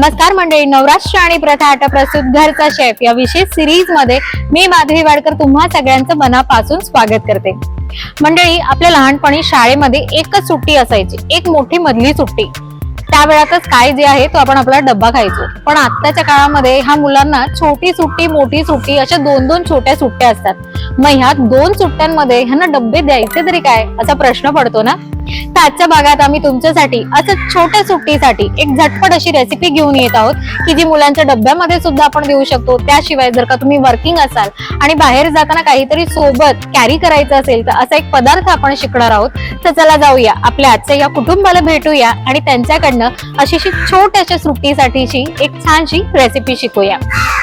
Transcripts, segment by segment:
नमस्कार मंडळी नवराष्ट्र आणि प्रथा प्रसिद्ध प्रस्तुत घरचा शेफ या विशेष सिरीजमध्ये मी माधवी वाडकर तुम्हा सगळ्यांचं मनापासून स्वागत करते. मंडळी आपल्या लहानपणी शाळेमध्ये एकच सुट्टी असायची एक मोठी मधली सुट्टी. त्या वेळातच काय जे आहे तो आपण आपला डब्बा खायचो. पण आत्ताच्या काळामध्ये ह्या मुलांना छोटी सुट्टी मोठी सुट्टी अशा दोन दोन छोट्या सुट्ट्या असतात. मग ह्या दोन सुट्ट्यांमध्ये ह्यांना डब्बे द्यायचे तरी काय? असा प्रश्न पडतो ना? तर आजच्या भागात आम्ही तुमच्यासाठी असं छोट्या सुट्टीसाठी एक झटपट अशी रेसिपी घेऊन येत आहोत की जी मुलांच्या डब्यामध्ये सुद्धा आपण देऊ शकतो. त्याशिवाय जर का तुम्ही वर्किंग असाल आणि बाहेर जाताना काहीतरी सोबत कॅरी करायचं असेल तर असा एक पदार्थ आपण शिकणार आहोत. तर चला जाऊया आपल्या आजच्या या कुटुंबाला भेटूया आणि त्यांच्याकडनं अशीशी छोट्याशा सुट्टीसाठीची एक छानशी रेसिपी शिकूया.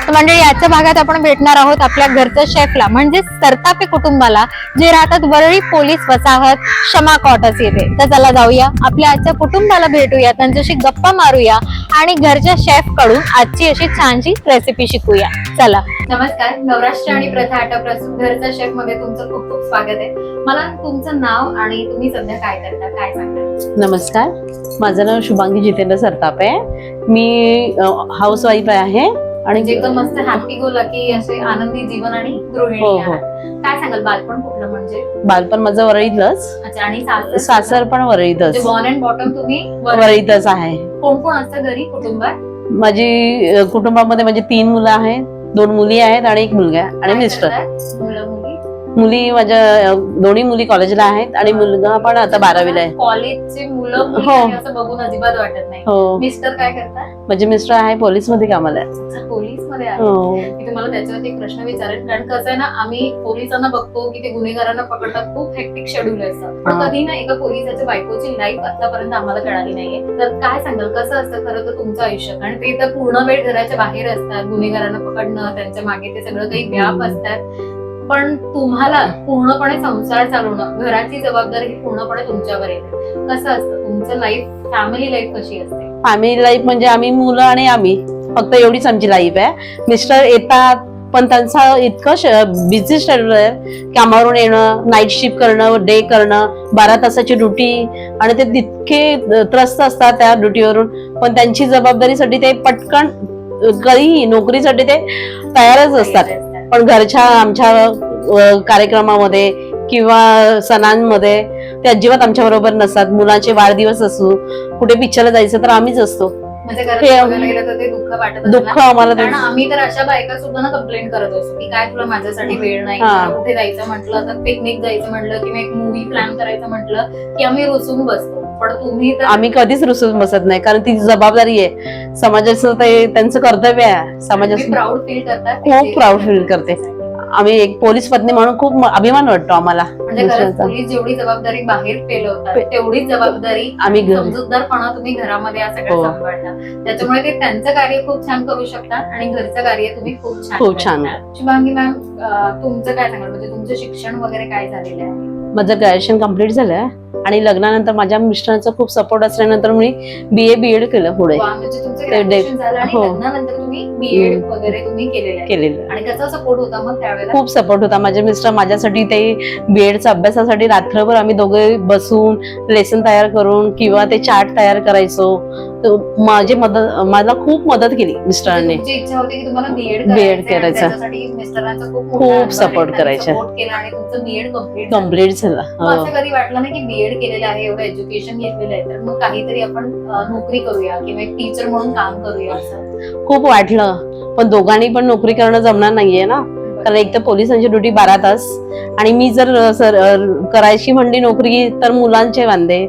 तर मंडळी आजच्या भागात आपण भेटणार आहोत आपल्या घरच्या शेफला म्हणजे सरतापे कुटुंबाला जे राहतात वरळी पोलीस वसाहत क्षमा कॉटस येथे. तर चला जाऊया आपल्या आजच्या कुटुंबाला भेटूया त्यांच्याशी गप्पा मारूया आणि घरच्या शेफकडून आजची अशी छानशी रेसिपी शिकूया. चला. नमस्कार नवराष्ट्र आणि प्रथा आटा प्रस्तुत घरच्या शेफमध्ये तुमचं खूप खूप स्वागत आहे. मला तुमचं नाव आणि तुम्ही सध्या काय करता काय सांगता? नमस्कार माझं नाव शुभांगी जितेंद्र सरताप आहे. मी हाऊस वाईफ आहे. आणि म्हणजे एकदम मस्त हॅपी गो लकी असे आनंदी जीवन आणि गृहिणी हो, हो. आहात. काय सांगाल बालपण कुठलं म्हणजे? बालपण माझं वरळीतलंच अच्छा आणि सासर? सासर पण वरळीतच बॉर्न अँड बॉटम तुम्ही वरळी. वरळीतच आहे. कोण कोण असतं घरी कुटुंबात? माझी अ, कुटुंबामध्ये माझी तीन मुलं आहेत दोन मुली आहेत आणि एक मुलगा आहे आणि काय मिस्टर. करतात? मुलं मुली. मुली माझ्या दोन्ही मुली कॉलेजला आहेत आणि मुलगा पण आता बारावीला आहे. कॉलेजचे मुलं हो. बघून अजिबात वाटत नाही. हो. मिस्टर काय करतात? माझे मिस्टर आहे पोलीसमध्ये कामाला आहे पोलीसमध्ये आहे हो. मी तुम्हाला त्याच्यावरती एक प्रश्न विचारेल कारण कसं आहे ना आम्ही पोलिसांना बघतो की ते गुन्हेगारांना पकडतात खूप हेक्टिक शेड्यूल असतं. पण. कधी ना एका पोलिसाच्या बायकोची लाईफ आतापर्यंत आम्हाला कळाली नाहीये. तर काय सांगाल? कसं असतं खरं तर तुमचं आयुष्य? कारण ते तर पूर्ण वेळ घराच्या बाहेर असतात गुन्हेगारांना पकडणं त्यांच्या मागे ते सगळं काही व्याप असतात. पण तुम्हाला पूर्णपणे संसार चालवणं घराची जबाबदारी ही पूर्णपणे तुमच्यावर येते. कसं असतं तुमचं लाईफ फॅमिली लाईफ कशी असते? फॅमिली लाईफ म्हणजे आम्ही मुलं आणि आम्ही. फक्त एवढीच आमची लाईफ आहे. मिस्टर येतात पण त्यांचा इतकं बिझी शेड्यूल आहे कामावरून येणं नाईट शिफ्ट करणं डे करणं बारा तासाची ड्युटी आणि ते तितके त्रस्त असतात त्या ड्युटीवरून पण त्यांची जबाबदारीसाठी ते पटकन कधीही नोकरीसाठी ते तयारच असतात. पण घरच्या आमच्या कार्यक्रमामध्ये किंवा सणांमध्ये ते अजिबात आमच्या बरोबर नसतात. मुलांचे वाढदिवस असो कुठे पिक्चरला जायचं तर आम्हीच असतो. म्हणजे दुःख? आम्हाला आम्ही तर अशा बायका सुद्धा ना कंप्लेंट करत असतो की काय तुला माझ्यासाठी वेळ नाही कुठे जायचं म्हटलं तर पिकनिक जायचं म्हटलं किंवा एक मूवी प्लॅन करायचं म्हटलं की आम्ही रुसून बसतो. पण तुम्ही आम्ही कधीच रुसून बसत नाही कारण ती जबाबदारी आहे. समाजाचं ते त्यांचं कर्तव्य आहे. समाजाचं प्राऊड फील करतात खूप प्राऊड फील करते. आम्ही एक पोलीस पत्नी म्हणून खूप अभिमान वाटतो आम्हाला. म्हणजे. पोलीस जेवढी जबाबदारी बाहेर पेलवतात तेवढीच जबाबदारी आम्ही समजूतदारपणा तुम्ही घरामध्ये या सगळ्या हो. सांभाळता. त्याच्यामुळे ते त्यांचं कार्य खूप छान करू शकतात आणि घरचं कार्य तुम्ही खूप छान खूप छान. शुभांगी मॅम तुमचं काय सांगाल? म्हणजे तुमचं शिक्षण वगैरे काय झालेलं आहे? माझं ग्रॅज्युएशन कंप्लीट झालंय आणि लग्नानंतर माझ्या मिस्टरांचा खूप सपोर्ट असल्यानंतर मी बी ए बी एड केलं पुढे. म्हणजे झालं हो. केलेलं खूप सपोर्ट होता. माझे मिस्टर माझ्यासाठी ते बी एडचा अभ्यासासाठी रात्रभर आम्ही दोघे बसून लेसन तयार करून किंवा ते चार्ट तयार करायचो. माझी मदत मला खूप मदत केली मिस्टरांनी. बीएड B.Ed करायचं. खूप करायचे. सपोर्ट बीएड कंप्लीट झाला. कधी वाटलं की बीएड केलेलं आहे एवढं एज्युकेशन घेतलेलं आहे तर मग काहीतरी आपण नोकरी करूया किंवा एक टीचर म्हणून काम करूया खूप वाटलं. पण दोघांनी पण नोकरी करणं जमणार नाहीये ना. कारण एक तर पोलिसांची ड्युटी बारा तास आणि मी जर करायची म्हणली नोकरी तर मुलांचे वांदे.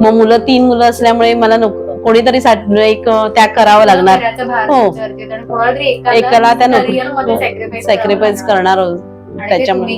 मग मुलं तीन मुलं असल्यामुळे मला नोक- कोणीतरी सा- एक त्याग करावा लागणार हो. एकाला त्या सॅक्रिफाईस करावं करणार त्याच्यामुळे.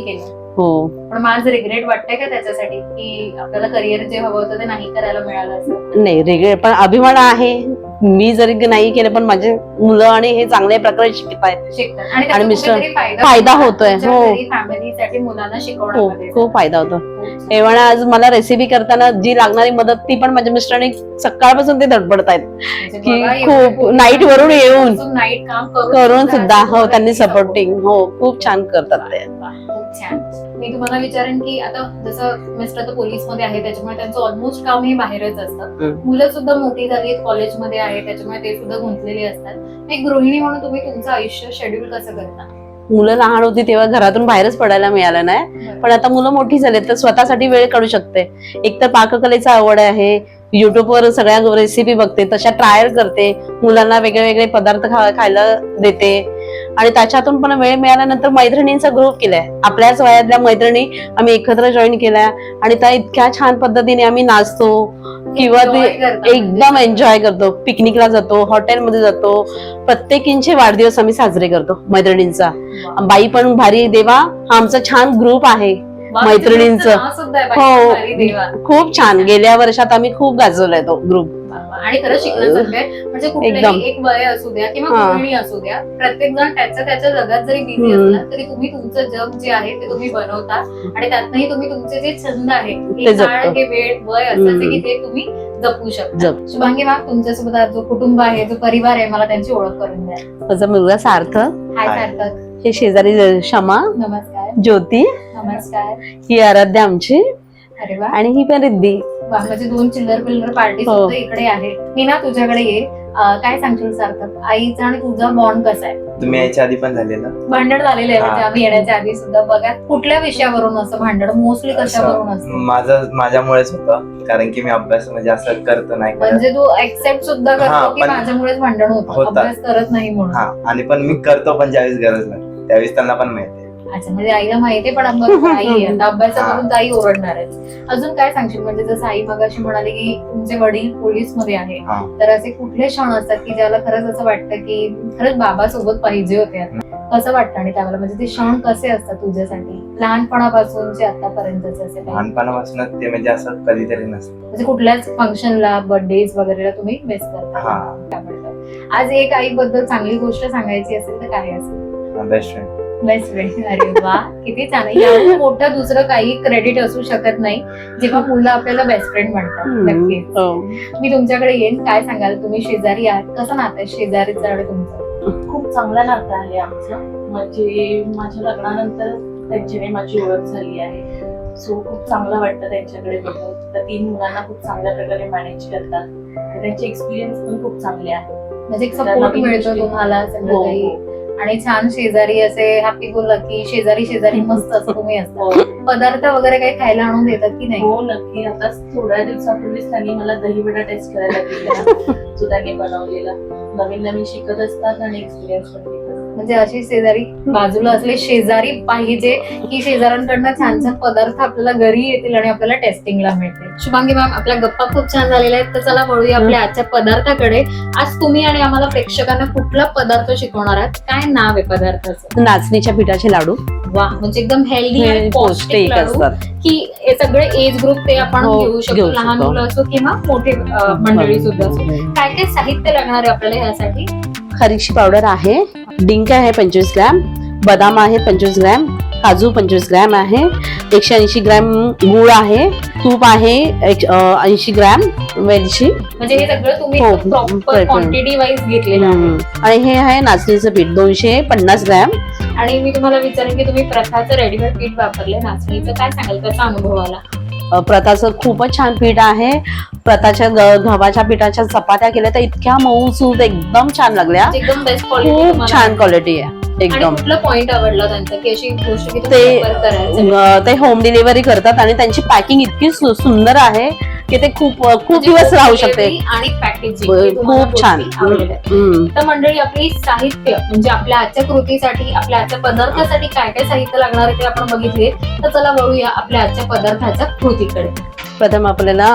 हो. पण माझ रिग्रेट वाटतंय का त्याच्यासाठी की आपल्याला करिअर जे हवं होतं ते नाही करायला मिळालं असं? नाही रेगळे पण अभिमान आहे. मी जरी नाही केलं पण माझे मुलं आणि हे चांगल्या प्रकारे शिकत आहेत. शिकतात. आणि त्याचा मिस्टर- कुठेतरी फायदा होतोय, हो. फॅमिलीसाठी मुलांना खूप शिकवण्यामध्ये खूप फायदा होतो. खूप एवढा आज मला रेसिपी करताना जी लागणारी मदत ती पण माझ्या मिस्टरांनी सकाळपासून ते धडपडत आहेत. म्हणजे की बघा, खूप एवढे night वरून येऊन नाईट काम करून करून सुद्धा हो त्यांनी सपोर्टिंग हो खूप छान करतात ते. खूप छान. मी तुम्हाला विचारेन की आता जसं मिस्टर तर पोलीसमध्ये आहे त्याच्यामुळे त्यांचं ऑलमोस्ट काम हे बाहेरच असतं. हम्म. मुलं सुद्धा मोठी झाली आहेत कॉलेजमध्ये आहे त्याच्यामुळे ते सुद्धा गुंतलेली असतात. एक गृहिणी म्हणून तुम्ही तुमचं आयुष्य शेड्यूल कसं करता? मुलं लहान होती तेव्हा घरातून बाहेरच पडायला मिळालं नाही. पण आता मुलं मोठी झाली तर स्वतःसाठी वेळ काढू शकते. एक तर पाककलेचा आवड आहे युट्यूबवर सगळ्या रेसिपी बघते तशा ट्रायल करते मुलांना वेगळे वेगळे पदार्थ खा- खायला देते. आणि त्याच्यातून पण वेळ मिळाल्यानंतर मैत्रिणींचा ग्रुप केलाय आपल्याच वयातल्या मैत्रिणी आम्ही एकत्र जॉईन केल्या आणि त्या इतक्या छान पद्धतीने आम्ही नाचतो किंवा म्हणजे. एकदम एन्जॉय करतो पिकनिकला जातो हॉटेलमध्ये जातो प्रत्येकींचे वाढदिवस आम्ही साजरे करतो मैत्रिणींचा. बाई पण भारी देवा हा आमचा छान ग्रुप आहे मैत्रिणींचं. हो. खूप छान गेल्या वर्षात आम्ही खूप गाजवलाय तो ग्रुप. आणि खरंच शिकण्यासारखं आहे. म्हणजे. कुठलंही एक वय असू द्या किंवा. गृहिणी असू द्या प्रत्येक जण त्याच्या त्याच्या जगात जरी बिझी. असला तरी तुम्ही तुमचं जग जे आहे ते तुम्ही बनवता. आणि त्यातनंही तुम्ही तुमचे जे छंद आहे हे काळ. हे वेळ वय असं. की ते तुम्ही जपू शकता. शुभांगी मॅम तुमच्यासोबत आज जो कुटुंब आहे जो परिवार आहे मला त्यांची ओळख करून द्या. माझा मुलगा सार्थ हाय हाय. सार्थक. हे शेजारी क्षमा नमस्कार. ज्योती नमस्कार. ही आराध्या आमची. अरे वा. आणि ही पण रिद्धी. म्हणजे दोन चिल्लर पिल्लर पार्टी हो. सुद्धा इकडे आहे. मी ना तुझ्याकडे ये. अं, काय सांगशील सार्थक? आईचा आणि तुझा बॉन्ड कसा आहे? तुम्ही याच्या आधी पण झालेलं? भांडण झालेलं आहे म्हणजे हा. आम्ही येण्याच्या आधी सुद्धा. बघा कुठल्या विषयावरून असं भांडण? मोस्टली कशावरून असं असतं? माझं माझ्यामुळेच होतं. कारण की मी अभ्यास म्हणजे असं करतो नाही करत म्हणजे तू ऍक्सेप्ट सुद्धा हा, करतो की पण- माझ्यामुळेच भांडण होतं? होतात. अभ्यास करत नाही म्हणून. हा आणि पण मी करतो पण ज्यावेळेस गरज नाही. त्यावेळेस त्यांना पण माहिती. अच्छा म्हणजे आईला माहितीये पण अभ्यास आई आता अभ्यासामधून आई ओरडणार आहे अजून काय सांगशील? म्हणजे जसं आई मगाशी म्हणाली की तुमचे वडील पोलीसमध्ये आहे हा. तर असे कुठले क्षण असतात की ज्याला खरंच असं वाटतं की खरंच बाबा सोबत पाहिजे होते? आता. कसं वाटतं आणि त्यावेळेला? म्हणजे ते क्षण कसे असतात तुझ्यासाठी? लहानपणापासूनचे आतापर्यंतचे असे काही? लहानपणापासूनच ते म्हणजे असं कधीतरी नसतं. म्हणजे कुठल्याच फंक्शनला बर्थडेज वगैरेला तुम्ही मिस करता. हा. आज एक आईबद्दल चांगली गोष्ट सांगायची असेल तर काय असेल? बेस्ट फ्रेंड बेस्ट फ्रेंड अरे वा किती आहे. याहून मोठं दुसरं काही क्रेडिट असू शकत नाही जेव्हा मुलं आपल्याला बेस्ट फ्रेंड म्हणतात. नक्कीच. हो. मी तुमच्याकडे येईन. काय सांगाल? तुम्ही शेजारी आहात. कसं नातं आहे? शेजारीचं आणि तुमचं? खूप चांगलं नातं आहे आमचं. म्हणजे माझ्या लग्नानंतर त्यांच्याने माझी ओळख झाली आहे. सो खूप चांगलं वाटतं त्यांच्याकडे बघून त्या तीन मुलांना खूप चांगल्या प्रकारे मॅनेज करतात. त्यांचे एक्सपिरियन्स पण खूप चांगले आहेत. म्हणजे सपोर्ट मिळतो तुम्हाला सगळं हो, काही. हो. आणि छान शेजारी असे हॅपी बोल की शेजारी शेजारी मस्त असं तुम्ही असता हो. पदार्थ वगैरे काही खायला आणून देतात की नाही? हो नक्की. आता थोड्या दिवसापूर्वीच त्यांनी मला दही वडा टेस्ट करायला दिला त्यांनी बनवलेला. नवीन नवीन शिकत असतात आणि एक्सपिरियन्स पण म्हणजे अशी शेजारी बाजूला असले शेजारी पाहिजे की शेजाऱ्यांकडनं छान छान पदार्थ आपल्याला घरी येतील आणि आपल्याला टेस्टिंगला मिळतील. शुभांगी मॅम आपल्या गप्पा खूप छान झालेल्या आहेत. तर चला वळूया आपल्या आजच्या पदार्थाकडे. आज तुम्ही आणि आम्हाला प्रेक्षकांना कुठला पदार्थ शिकवणार आहात? काय नाव आहे पदार्थाचं? नाचणीच्या पिठाचे लाडू. वा म्हणजे एकदम हेल्दी आणि पौष्टिक लाडू असतात. की हे सगळे एज ग्रुप ते आपण हो, घेऊ शकतो. लहान. मुलं असो किंवा मोठे मंडळी सुद्धा असो. काय काय साहित्य लागणार आहे आपल्याला यासाठी खरीची पावडर आहे. डिंक आहे पंचवीस ग्रॅम बदाम आहे पंचवीस ग्रॅम काजू पंचवीस ग्रॅम आहे एकशे ऐंशी ग्रॅम गूळ आहे तूप आहे ऐंशी ग्रॅम वेलची म्हणजे हे सगळं तुम्ही हो. क्वांटिटी वाईज घेतलेलं. आणि हे आहे नाचणीचं पीठ दोनशे पन्नास ग्रॅम आणि मी तुम्हाला विचारेन की तुम्ही प्रथाचं रेडीमेड पीठ वापरले नाचणीचं काय सांगाल कसा अनुभव आला अ, प्रथाचं खूपच छान पीठ आहे. प्रथाच्या ग- गव्हाच्या पिठाच्या चपात्या केल्या तर इतक्या मऊ सूत एकदम छान लागल्या. म्हणजे एकदम बेस्ट खूप छान क्वालिटी आहे एकदम. पॉइंट आवडला त्यांचा? की अशी गोष्ट की ते- होम डिलिव्हरी करतात आणि त्यांची पॅकिंग इतकी सुंदर आहे. की ते खूप खूप दिवस राहू शकते. म्हणजे आणि पॅकेजिंग खूप छान. तर मंडळी आपली साहित्य म्हणजे आपल्या आजच्या कृतीसाठी आपल्या आजच्या पदार्थासाठी काय काय साहित्य लागणार आहे ते आपण बघितले. तर चला वळूया आपल्या आजच्या पदार्थाच्या कृतीकडे. प्रथम आपल्याला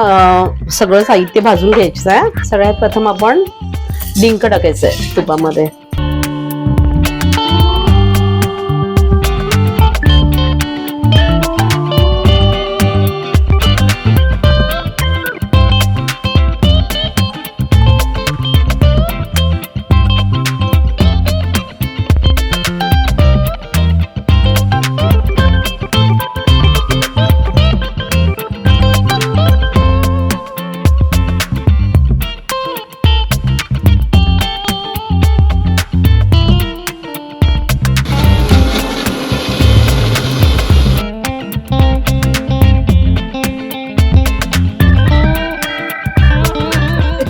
सगळं साहित्य भाजून घ्यायचं आहे. सगळ्यात प्रथम आपण डिंक टाकायचं आहे तुपामध्ये.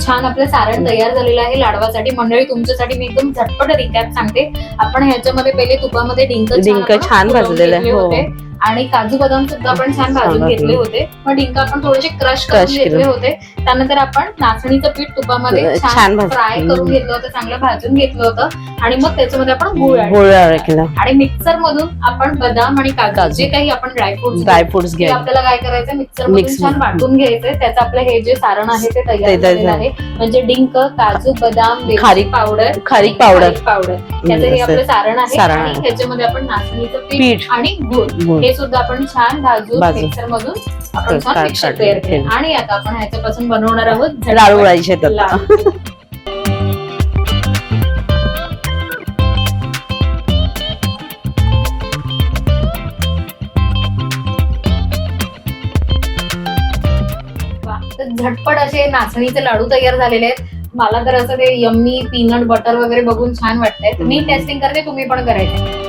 आपलं सारण तयार झालेलं आहे लाडवासाठी. मंडळी तुमच्यासाठी मी एकदम झटपट रिकॅप सांगते. आपण ह्याच्यामध्ये पहिले तुपामध्ये डिंक डिंक छान भाजलेले, हो. होते. आणि काजू बदाम सुद्धा आपण छान छान भाजून. घेतले होते. मग डिंक आपण थोडेसे क्रश करून घेतले. होते. त्यानंतर आपण नाचणीचं पीठ तुपामध्ये छान फ्राय करून. घेतलं होतं चांगलं भाजून घेतलं होतं आणि मग त्याच्यामध्ये आपण गुळ केलं आणि मिक्सर मधून आपण बदाम आणि काजू. जे काही आपण ड्रायफ्रुट्स ड्रायफ्रुट्स आपल्याला काय करायचं मिक्सर मधून Mix छान. वाटून घ्यायचंय त्याचं आपलं हे जे सारण आहे ते तयार झालेलं आहे म्हणजे डिंक काजू बदाम खारीक- पावडर खारीक पावडर. पावडर त्याचं हे. आपलं सारण आहे आणि आहे. ह्याच्यामध्ये आपण नाचणीचं पीठ आणि गुळ. हे सुद्धा आपण छान भाजून. मिक्सर मधून आपण छान मिक्सर तयार केलं. आणि आता आपण ह्याच्यापासून बनवणार आहोत. लाडू उडायचे झटपट असे नाचणीचे लाडू तयार झालेले आहेत. मला तर असं ते यम्मी पीनट बटर वगैरे बघून छान वाटतंय. मी टेस्टिंग करते तुम्ही पण करायचं.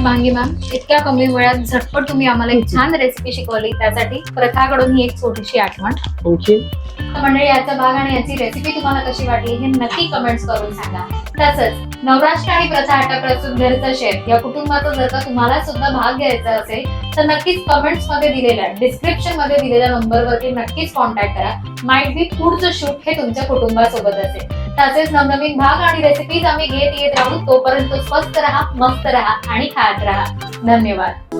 शुभांगी मॅम इतक्या कमी वेळात झटपट तुम्ही आम्हाला एक छान रेसिपी शिकवली. त्यासाठी प्रथाकडून ही एक छोटीशी आठवण. You. तर मंडळी याचा भाग आणि याची रेसिपी तुम्हाला कशी वाटली हे नक्की कमेंट्स करून सांगा. तसंच नवराष्ट्र आणि प्रथा आटा प्रस्तुत घरचा शेफ या कुटुंबाचा जर का तुम्हाला सुद्धा भाग घ्यायचा असेल तर नक्कीच कमेंट्समध्ये दिलेल्या डिस्क्रिप्शनमध्ये दिलेल्या नंबरवरती नक्कीच कॉन्टॅक्ट करा. माइट बी पुढचं शूट हे तुमच्या कुटुंबासोबत असेल. तसेच नवनवीन भाग आणि रेसिपीज आम्ही घेत येत राहू. तोपर्यंत स्वस्त राहा मस्त राहा आणि खात राहा. धन्यवाद.